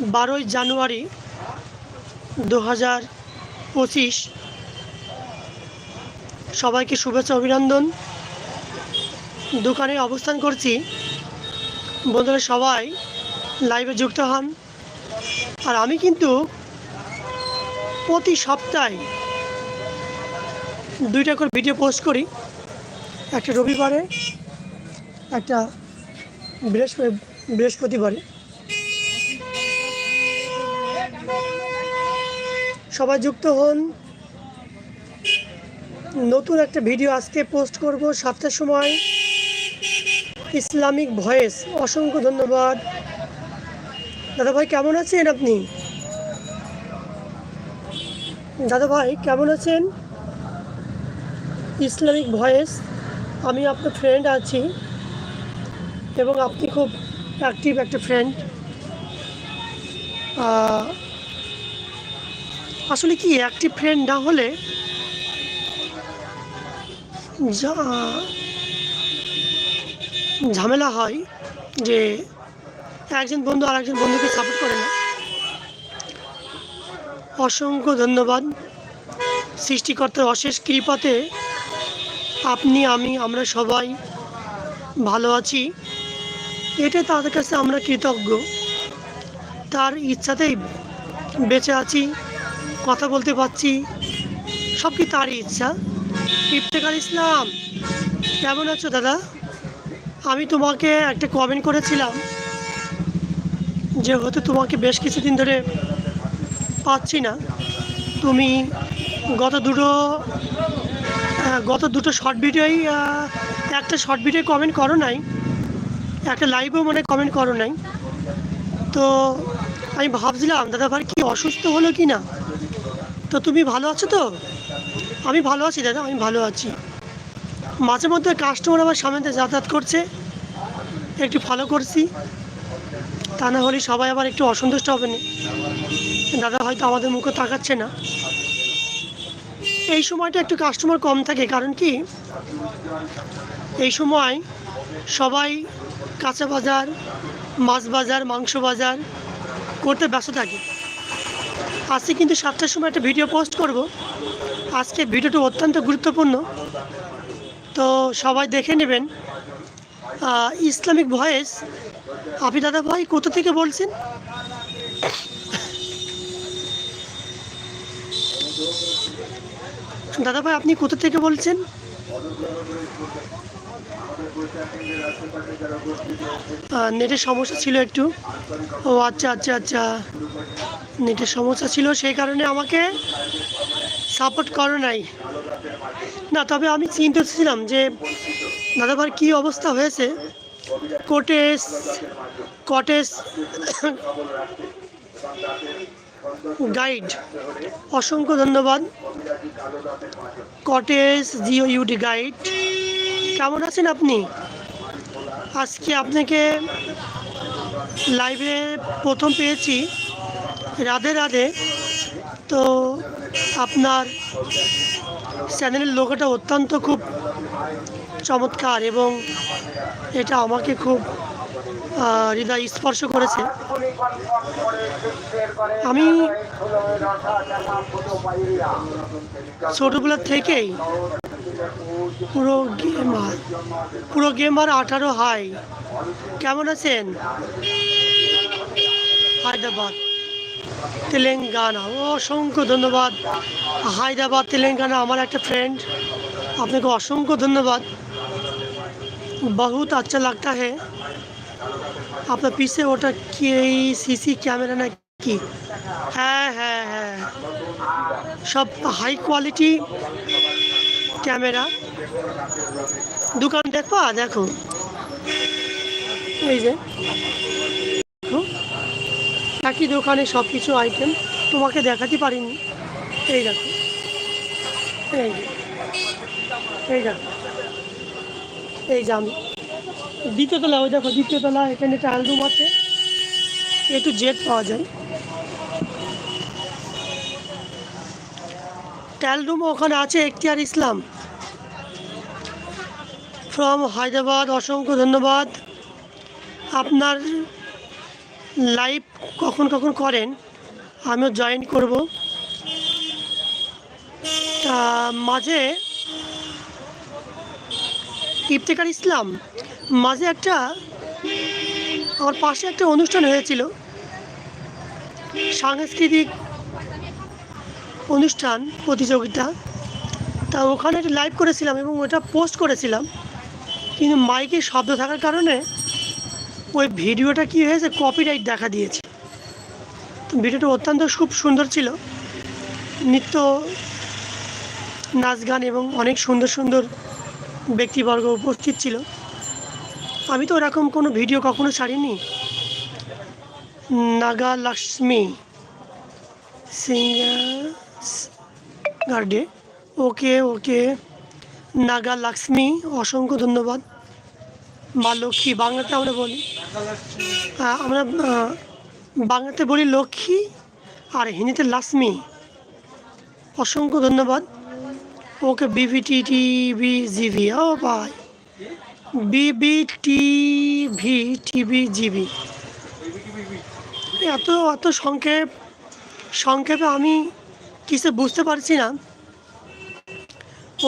বারোই জানুয়ারি দু হাজার পঁচিশ। সবাইকে শুভেচ্ছা, অভিনন্দন। দোকানে অবস্থান করছি। বন্ধুরা সবাই লাইভে যুক্ত হন। আর আমি কিন্তু প্রতি সপ্তাহে দুইটা করে ভিডিও পোস্ট করি। একটা রবিবারে, একটা বৃহস্পতি বৃহস্পতিবারে। সবাই যুক্ত হন। নতুন একটা ভিডিও আজকে পোস্ট করব সাতটার সময়। ইসলামিক ভয়েস, অসংখ্য ধন্যবাদ। দাদা ভাই কেমন আছেন আপনি? দাদা ভাই কেমন আছেন? ইসলামিক ভয়েস, আমি আপনার ফ্রেন্ড আছি। এবং আপনি খুব অ্যাক্টিভ একটা ফ্রেন্ড আসলে কি, একটি ফ্রেন্ড না হলে যা- ঝামেলা হয় যে একজন বন্ধু আর একজন বন্ধুকে সাপোর্ট করে না। অসংখ্য ধন্যবাদ সৃষ্টিকর্তার অশেষ কৃপাতে আপনি, আমি, আমরা সবাই ভালো আছি। এটা তাদের কাছে আমরা কৃতজ্ঞ। তার ইচ্ছাতেই বেঁচে আছি। কথা বলতে পারছি। সব কি তারই ইচ্ছা? ইফতেখার ইসলাম, কেমন আছো দাদা? আমি তোমাকে একটা কমেন্ট করেছিলাম যে হয়তো তোমাকে বেশ কিছুদিন ধরে পাচ্ছি না। তুমি গত দুটো গত দুটো শর্ট ভিডিওই একটা শর্ট ভিডিও কমেন্ট করো নাই, একটা লাইভেও মনে কমেন্ট করো নাই। তো আমি ভাবছিলাম দাদা ভাই কি অসুস্থ হলো কি না তো তুমি ভালো আছো তো? আমি ভালো আছি দাদা, আমি ভালো আছি। মাঝে মধ্যে কাস্টমার আমার সামনে যাতায়াত করছে, একটু ফলো করছি। তা না হলে সবাই আবার একটু অসন্তুষ্ট হবে না দাদা হয়তো আমাদের মুখে তাকাচ্ছে না। এই সময়টা একটু কাস্টমার কম থাকে, কারণ কি? এই সময় সবাই কাঁচা বাজার, মাছ বাজার, মাংস বাজার করতে ব্যস্ত থাকে। আজকে কিন্তু সাতটার সময় একটা ভিডিও পোস্ট করব। আজকে ভিডিওটা অত্যন্ত গুরুত্বপূর্ণ। তো সবাই দেখে নেবেন। ইসলামিক ভয়েস, আপনি দাদা ভাই কোথা থেকে বলছেন? দাদা ভাই, আপনি কোথা থেকে বলছেন? নেটের সমস্যা ছিল একটু। ও আচ্ছা আচ্ছা আচ্ছা। নেটের সমস্যা ছিল সেই কারণে আমাকে সাপোর্ট করো নাই। না, তবে আমি চিন্তিত ছিলাম যে দাদাভার কী অবস্থা হয়েছে। কোটেস কটেজ গাইড অসংখ্য ধন্যবাদ। কটেজ জিও ইউডি গাইড কেমন আছেন আপনি? আজকে আপনাকে লাইভে প্রথম পেয়েছি। রাধে রাধে। তো আপনার চ্যানেলের লোগোটা অত্যন্ত খুব চমৎকার এবং এটা আমাকে খুব হৃদয় স্পর্শ করেছে। আমি ছোটোবেলার থেকেই পুরো গেমার পুরো গেমার আঠারো হাই। কেমন আছেন? হায়দ্রাবাদ। তেলেঙ্গানা। অসংখ্য ধন্যবাদ। হায়দ্রাবাদ, তেলেঙ্গানা, আমার একটা ফ্রেন্ড আপনাকে অসংখ্য ধন্যবাদ। বহুত আচ্ছা লাগতা হে। আপনার পিছে ওটা কি, এই সিসি ক্যামেরা না কি হ্যাঁ হ্যাঁ হ্যাঁ। সব হাই কোয়ালিটি ক্যামেরা দোকান দেখো দেখো। এই যে। একই দোকানে সব কিছু আইটেম তোমাকে দেখাতে পারিনি। এই দেখো। এই এই দেখো। এই যে আমি। দ্বিতীয় তলা, ওই দেখো দ্বিতীয় তলা, এখানে একটা অ্যালবাম আছে। এ টু জেড পাওয়া যায়। ট্যালরুম ওখানে আছে, এখতিয়ার ইসলাম। ফ্রম হায়দ্রাবাদ, অসংখ্য ধন্যবাদ। আপনার লাইভ কখন কখন করেন, আমিও জয়েন করব। মাঝে ইফতেকার ইসলাম, মাঝে একটা আমার পাশে একটা অনুষ্ঠান হয়েছিল, সাংস্কৃতিক অনুষ্ঠান, প্রতিযোগিতা। তা ওখানে লাইভ করেছিলাম এবং ওটা পোস্ট করেছিলাম, কিন্তু মাইকে শব্দ থাকার কারণে ওই ভিডিওটা কী হয়েছে? কপিরাইট দেখা দিয়েছে। ভিডিওটা অত্যন্ত খুব সুন্দর ছিল। নৃত্য নাচ গান এবং অনেক সুন্দর সুন্দর ব্যক্তিবর্গ উপস্থিত ছিল। আমি তো ওরকম কোনো ভিডিও কখনো ছাড়িনি। নাগা লক্ষ্মী সিঙ্গার ডে ওকে ওকে। নাগা লক্ষ্মী অসংখ্য ধন্যবাদ। মা লক্ষ্মী, বাংলাতে আমরা বলি। আমরা বাংলাতে বলি লক্ষ্মী আর হিন্দিতে লক্ষ্মী অসংখ্য ধন্যবাদ। ওকে বিবিটি টিভি জিভি ও ভাই। বিবি টিভি জিবি এত এত সংক্ষেপ, সংক্ষেপে আমি কিছু বুঝতে পারছি না।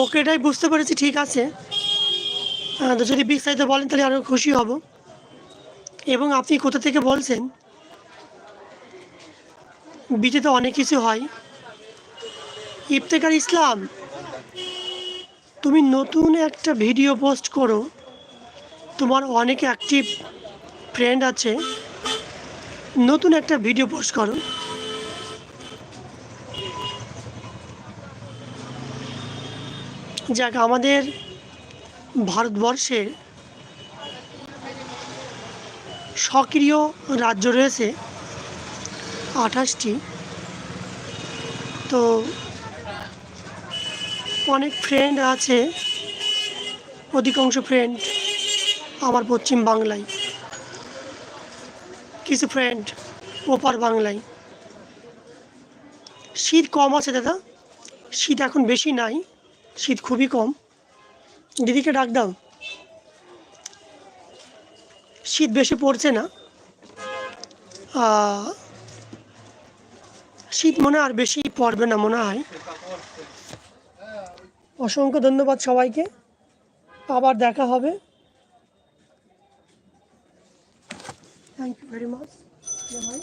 ওকে এটাই বুঝতে পেরেছি, ঠিক আছে। যদি বিস্তারিত বলেন তাহলে আরও খুশি হব। এবং আপনি কোথা থেকে বলছেন? বিজেতে অনেক কিছু হয়। ইফতেকার ইসলাম, তুমি নতুন একটা ভিডিও পোস্ট করো। তোমার অনেক অ্যাক্টিভ ফ্রেন্ড আছে। নতুন একটা ভিডিও পোস্ট করো। যাক, আমাদের ভারতবর্ষে সক্রিয় রাজ্য রয়েছে আঠাশটি। তো অনেক ফ্রেন্ড আছে, অধিকাংশ ফ্রেন্ড আমার পশ্চিম বাংলায়। কিছু ফ্রেন্ড ওপার বাংলায়। শীত কম আছে দাদা, শীত এখন বেশি নাই, শীত খুবই কম। দিদিকে ডাক দাও। শীত বেশি পড়ছে না। শীত মনে আর বেশি পড়বে না মনে হয়। অসংখ্য ধন্যবাদ সবাইকে। আবার দেখা হবে। থ্যাংক ইউ ভেরি মাচ ভাই